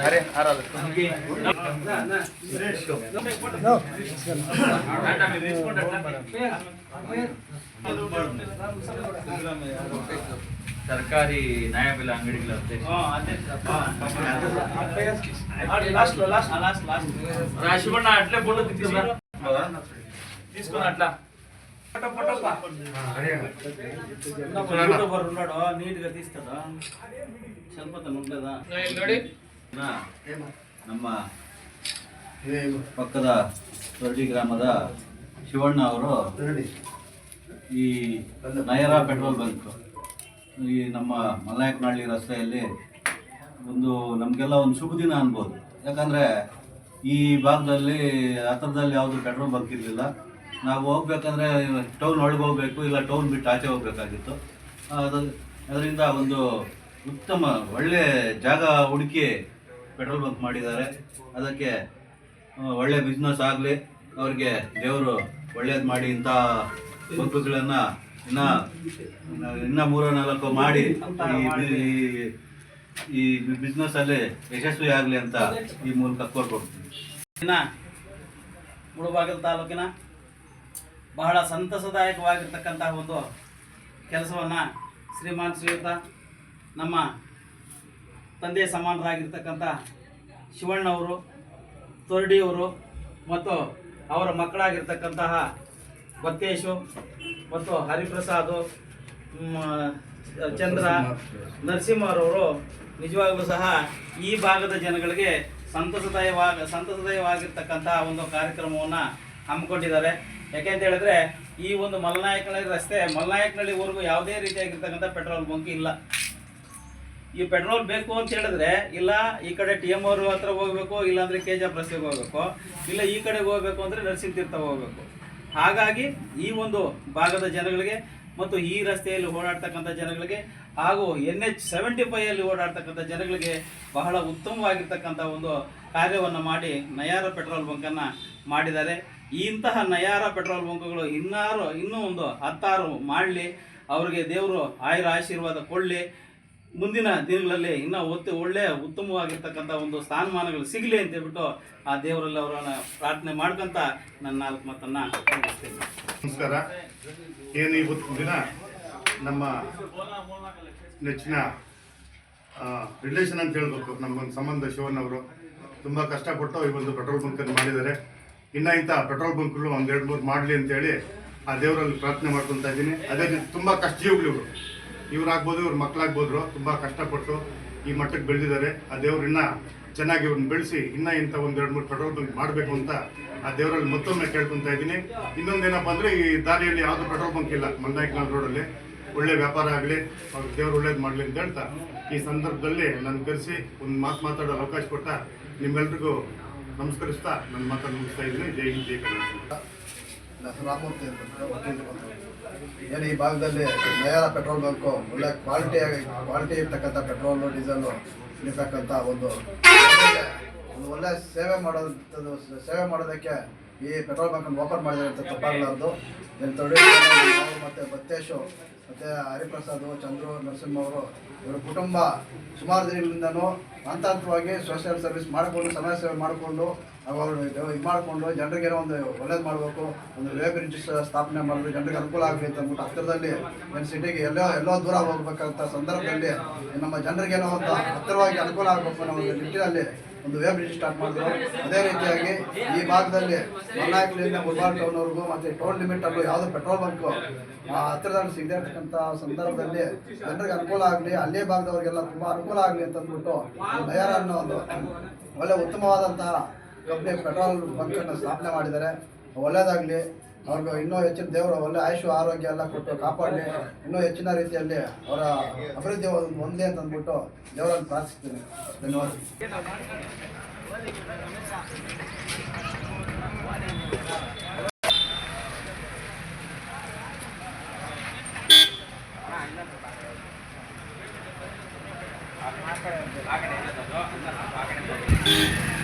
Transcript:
అరే ಸರ್ಕಾರಿ ನ್ಯಾಯಬೆಲೆ ಅಂಗಡಿಗಳ ರಾಶಿ ಬಣ್ಣ ಅಟ್ಲೇ ಬೋರ್ಡ್ తీసుకున్నా అట్లా యూట్యూబర్ ఉన్నాడు నీట్ గా తీస్తాడా చనిపోతాను ఉండలేదా ನಾ- ನಮ್ಮ ಪಕ್ಕದ ದೊಡ್ಡಿ ಗ್ರಾಮದ ಶಿವಣ್ಣ ಅವರು ಈ ನಯರ ಪೆಟ್ರೋಲ್ ಬಂಕ್ ಈ ನಮ್ಮ ಮಲ್ನಾಯಕನಹಳ್ಳಿ ರಸ್ತೆಯಲ್ಲಿ ಒಂದು ನಮಗೆಲ್ಲ ಒಂದು ಶುಭ ದಿನ ಅನ್ಬೋದು ಯಾಕಂದರೆ ಈ ಭಾಗದಲ್ಲಿ ಹತ್ರದಲ್ಲಿ ಯಾವುದು ಪೆಟ್ರೋಲ್ ಬಂಕ್ ಇರಲಿಲ್ಲ ನಾವು ಹೋಗ್ಬೇಕಂದ್ರೆ ಟೌನ್ ಒಳಗೆ ಹೋಗ್ಬೇಕು, ಇಲ್ಲ ಟೌನ್ ಬಿಟ್ಟು ಆಚೆ ಹೋಗ್ಬೇಕಾಗಿತ್ತು. ಅದು ಅದರಿಂದ ಒಂದು ಉತ್ತಮ ಒಳ್ಳೆ ಜಾಗ ಹುಡುಕಿ ಪೆಟ್ರೋಲ್ ಬಂಕ್ ಮಾಡಿದ್ದಾರೆ. ಅದಕ್ಕೆ ಒಳ್ಳೆ ಬಿಸ್ನೆಸ್ ಆಗಲಿ, ಅವ್ರಿಗೆ ದೇವರು ಒಳ್ಳೇದು ಮಾಡಿ ಇಂಥ ಬಂಕುಗಳನ್ನು ಇನ್ನ ಇನ್ನ ಮೂರೋ ನಾಲ್ಕು ಮಾಡಿ ಈ ಬಿಸ್ನೆಸ್ ಅಲ್ಲಿ ಯಶಸ್ವಿ ಆಗಲಿ ಅಂತ ಈ ಮೂಲಕ ಕೋರ್ಕೊಡ್ತೀನಿ ಮುಳುಬಾಗಿಲು ತಾಲೂಕಿನ ಬಹಳ ಸಂತಸದಾಯಕವಾಗಿರ್ತಕ್ಕಂತಹ ಒಂದು ಕೆಲಸವನ್ನು ಶ್ರೀಮಾನ್ ಶ್ರೀಯುತ ನಮ್ಮ ತಂದೆ ಸಮಾನರಾಗಿರ್ತಕ್ಕಂಥ ಶಿವಣ್ಣವರು, ತೊರಡಿಯವರು ಮತ್ತು ಅವರ ಮಕ್ಕಳಾಗಿರ್ತಕ್ಕಂತಹ ಬತ್ತೇಶು ಮತ್ತು ಹರಿಪ್ರಸಾದು ಚಂದ್ರ, ನರಸಿಂಹರವರು ನಿಜವಾಗಲೂ ಸಹ ಈ ಭಾಗದ ಜನಗಳಿಗೆ ಸಂತಸದಾಯವಾಗ ಸಂತಸದಾಯವಾಗಿರ್ತಕ್ಕಂತಹ ಒಂದು ಕಾರ್ಯಕ್ರಮವನ್ನು ಹಮ್ಮಿಕೊಂಡಿದ್ದಾರೆ. ಯಾಕೆಂತ ಹೇಳಿದ್ರೆ, ಈ ಒಂದು ಮಲ್ನಾಯಕನಹಳ್ಳಿ ರಸ್ತೆ, ಮಲ್ನಾಯಕನಹಳ್ಳಿವರೆಗೂ ಯಾವುದೇ ರೀತಿಯಾಗಿರ್ತಕ್ಕಂಥ ಪೆಟ್ರೋಲ್ ಬಂಕ್ ಇಲ್ಲ. ಈ ಪೆಟ್ರೋಲ್ ಬೇಕು ಅಂತ ಹೇಳಿದ್ರೆ, ಇಲ್ಲ ಈ ಕಡೆ ಟಿ ಎಂ ಅವ್ರ ಹತ್ರ ಹೋಗ್ಬೇಕು, ಇಲ್ಲಾಂದ್ರೆ ಕೆ ಜಿ ಎಫ್ ರಸ್ತೆಗೆ ಹೋಗ್ಬೇಕು, ಇಲ್ಲ ಈ ಕಡೆಗೆ ಹೋಗ್ಬೇಕು ಅಂದ್ರೆ ನರಸಿಂಹ ತೀರ್ಥ ಹೋಗ್ಬೇಕು. ಹಾಗಾಗಿ ಈ ಒಂದು ಭಾಗದ ಜನಗಳಿಗೆ ಮತ್ತು ಈ ರಸ್ತೆಯಲ್ಲಿ ಓಡಾಡ್ತಕ್ಕಂಥ ಜನಗಳಿಗೆ ಹಾಗೂ ಎನ್ ಎಚ್ ಸೆವೆಂಟಿ ಫೈಯಲ್ಲಿ ಓಡಾಡ್ತಕ್ಕಂಥ ಜನಗಳಿಗೆ ಬಹಳ ಉತ್ತಮವಾಗಿರ್ತಕ್ಕಂಥ ಒಂದು ಕಾರ್ಯವನ್ನು ಮಾಡಿ ನಯಾರ ಪೆಟ್ರೋಲ್ ಬಂಕನ್ನು ಮಾಡಿದ್ದಾರೆ. ಇಂತಹ ನಯಾರ ಪೆಟ್ರೋಲ್ ಬಂಕ್ಗಳು ಇನ್ನಾರು, ಇನ್ನೂ ಒಂದು ಹತ್ತಾರು ಮಾಡಲಿ, ಅವರಿಗೆ ದೇವರು ಆಯುರ ಆಶೀರ್ವಾದ ಕೊಡಲಿ. ಮುಂದಿನ ದಿನಗಳಲ್ಲಿ ಇನ್ನೂ ಒತ್ತು ಒಳ್ಳೆಯ ಉತ್ತಮವಾಗಿರ್ತಕ್ಕಂಥ ಒಂದು ಸ್ಥಾನಮಾನಗಳು ಸಿಗಲಿ ಅಂತ ಹೇಳ್ಬಿಟ್ಟು ಆ ದೇವರಲ್ಲಿ ಅವರನ್ನು ಪ್ರಾರ್ಥನೆ ಮಾಡ್ಕೊಂತ ನನ್ನ ನಾಲ್ಕು ಮಾತನ್ನು ನಮಸ್ಕಾರ. ಏನು ಇವತ್ತು ದಿನ ನಮ್ಮ ನೆಚ್ಚಿನ ರಿಲೇಷನ್ ಅಂತ ಹೇಳ್ಬೇಕು. ನಮ್ಮ ಸಂಬಂಧ ಶಿವಣ್ಣವರು ತುಂಬ ಕಷ್ಟಪಟ್ಟು ಈ ಒಂದು ಪೆಟ್ರೋಲ್ ಬಂಕನ್ನು ಮಾಡಿದ್ದಾರೆ. ಇನ್ನು ಇಂಥ ಪೆಟ್ರೋಲ್ ಬಂಕ್ಗಳು ಒಂದು ಎರಡು ಮೂರು ಮಾಡಲಿ ಅಂತೇಳಿ ಆ ದೇವರಲ್ಲಿ ಪ್ರಾರ್ಥನೆ ಮಾಡ್ಕೊತಾ ಇದ್ದೀನಿ. ಅದೇ ರೀತಿ ತುಂಬ ಕಷ್ಟ, ಜೀವಗಳು ಇವರು. ಇವ್ರಾಗ್ಬೋದು, ಇವ್ರ ಮಕ್ಕಳಾಗ್ಬೋದ್ರು ತುಂಬ ಕಷ್ಟಪಟ್ಟು ಈ ಮಟ್ಟಕ್ಕೆ ಬೆಳೆದಿದ್ದಾರೆ. ಆ ದೇವ್ರನ್ನ ಚೆನ್ನಾಗಿ ಇವ್ರನ್ನ ಬೆಳೆಸಿ ಇನ್ನೂ ಇಂಥ ಒಂದೆರಡು ಮೂರು ಪೆಟ್ರೋಲ್ ಬಂಕ್ ಮಾಡಬೇಕು ಅಂತ ಆ ದೇವರಲ್ಲಿ ಮತ್ತೊಮ್ಮೆ ಕೇಳ್ಕೊತಾ ಇದ್ದೀನಿ. ಇನ್ನೊಂದೇನಪ್ಪ ಅಂದರೆ ಈ ದಾರಿಯಲ್ಲಿ ಯಾವುದು ಪೆಟ್ರೋಲ್ ಬಂಕ್ ಇಲ್ಲ. ಮಲ್ನಾಯ್ಕನಾಳ್ ರೋಡಲ್ಲಿ ಒಳ್ಳೆ ವ್ಯಾಪಾರ ಆಗಲಿ, ಅವ್ರು ದೇವ್ರು ಒಳ್ಳೇದು ಮಾಡಲಿ ಅಂತ ಹೇಳ್ತಾ ಈ ಸಂದರ್ಭದಲ್ಲಿ ನಾನು ಕರೆಸಿ ಒಂದು ಮಾತು ಮಾತಾಡೋ ಅವಕಾಶ ಕೊಟ್ಟ ನಿಮ್ಮೆಲ್ರಿಗೂ ನಮಸ್ಕರಿಸ್ತಾ ನನ್ನ ಮಾತನ್ನು ಮುಗಿಸ್ತಾ ಇದ್ದೀನಿ. ಜೈ ಹಿಂದ್, ಜೈ ಕರ್ನಾಟಕ. ಬಂದರು. ಏನು ಈ ಭಾಗದಲ್ಲಿ ನಯಾರ ಪೆಟ್ರೋಲ್ ಬಂಕು ಒಳ್ಳೆ ಕ್ವಾಲಿಟಿ ಕ್ವಾಲಿಟಿ ಇರ್ತಕ್ಕಂಥ ಪೆಟ್ರೋಲು, ಡೀಸೆಲು ಇರ್ತಕ್ಕಂಥ ಒಂದು ಒಂದು ಒಳ್ಳೆ ಸೇವೆ ಮಾಡೋದು ಸೇವೆ ಮಾಡೋದಕ್ಕೆ ಈ ಪೆಟ್ರೋಲ್ ಬಂಕನ್ನು ಓಪನ್ ಮಾಡಿದ್ದಾರೆ ಅಂತ ತಪ್ಪಾಗಲಾರ್ದು. ಮತ್ತು ಬತ್ತೇಶು ಮತ್ತು ಹರಿಪ್ರಸಾದ್, ಚಂದ್ರು ನರಸಿಂಹ ಅವರು, ಇವರ ಕುಟುಂಬ ಸುಮಾರು ದಿನಗಳಿಂದನೂ ಹಂತ ಹಂತವಾಗಿ ಸೋಷಿಯಲ್ ಸರ್ವಿಸ್ ಮಾಡಿಕೊಂಡು ಸಮಾಜ ಸೇವೆ ಮಾಡಿಕೊಂಡು ಅವರು ಇದು ಮಾಡಿಕೊಂಡು ಜನರಿಗೆ ಒಂದು ಒಳ್ಳೇದು ಮಾಡಬೇಕು, ಒಂದು ಲೇಬರ್ ಬ್ರಿಡ್ಜ್ ಸ್ಥಾಪನೆ ಮಾಡಬೇಕು, ಜನರಿಗೆ ಅನುಕೂಲ ಅಂತ ಅಂದ್ಬಿಟ್ಟು ಹತ್ತಿರದಲ್ಲಿ ಏನು ಸಿಟಿಗೆ ಎಲ್ಲೋ ಎಲ್ಲೋ ದೂರ ಹೋಗ್ಬೇಕಂತ ಸಂದರ್ಭದಲ್ಲಿ ನಮ್ಮ ಜನರಿಗೇನೋ ಒಂದು ಹತ್ತಿರವಾಗಿ ಅನುಕೂಲ ಆಗಬೇಕು ಅನ್ನೋ ಒಂದು ನಿಟ್ಟಿನಲ್ಲಿ ಒಂದು ವೆಬ್ ಸ್ಟಾರ್ಟ್ ಮಾಡಿದ್ರು. ಅದೇ ರೀತಿಯಾಗಿ ಈ ಭಾಗದಲ್ಲಿ ಮಲ್ಲಾಯಕ್ಲಿಂದ ಮುಲ್ಬಾರ್ ಟೌನ್ವರೆಗೂ ಮತ್ತು ಟೋಲ್ ಲಿಮಿಟ್ ಅಲ್ಲೂ ಯಾವುದೋ ಪೆಟ್ರೋಲ್ ಬಂಕು ಹತ್ತಿರದಲ್ಲಿ ಸಿಗದೇ ಇರ್ತಕ್ಕಂಥ ಸಂದರ್ಭದಲ್ಲಿ ಜನರಿಗೆ ಅನುಕೂಲ ಆಗಲಿ, ಅಲ್ಲೇ ಭಾಗದವರಿಗೆಲ್ಲ ತುಂಬ ಅನುಕೂಲ ಆಗಲಿ ಅಂತ ಅಂದ್ಬಿಟ್ಟು ನಯರ ಅನ್ನೋ ಒಂದು ಒಳ್ಳೆ ಉತ್ತಮವಾದಂತಹ ಕಂಪ್ನಿ ಪೆಟ್ರೋಲ್ ಬಂಕನ್ನು ಸ್ಥಾಪನೆ ಮಾಡಿದ್ದಾರೆ. ಒಳ್ಳೆಯದಾಗಲಿ ಅವ್ರಿಗೆ ಇನ್ನೂ ಹೆಚ್ಚಿನ ದೇವರು ಒಳ್ಳೆ ಆಯುಷು, ಆರೋಗ್ಯ ಎಲ್ಲ ಕೊಟ್ಟು ಕಾಪಾಡಲಿ. ಇನ್ನೂ ಹೆಚ್ಚಿನ ರೀತಿಯಲ್ಲಿ ಅವರ ಅಭಿವೃದ್ಧಿ ಒಂದೇ ಅಂತ ಅಂದ್ಬಿಟ್ಟು ದೇವರನ್ನು ಪ್ರಾರ್ಥಿಸ್ತೀನಿ. ಧನ್ಯವಾದ. ಕಡೆ ಹೋಗಿ.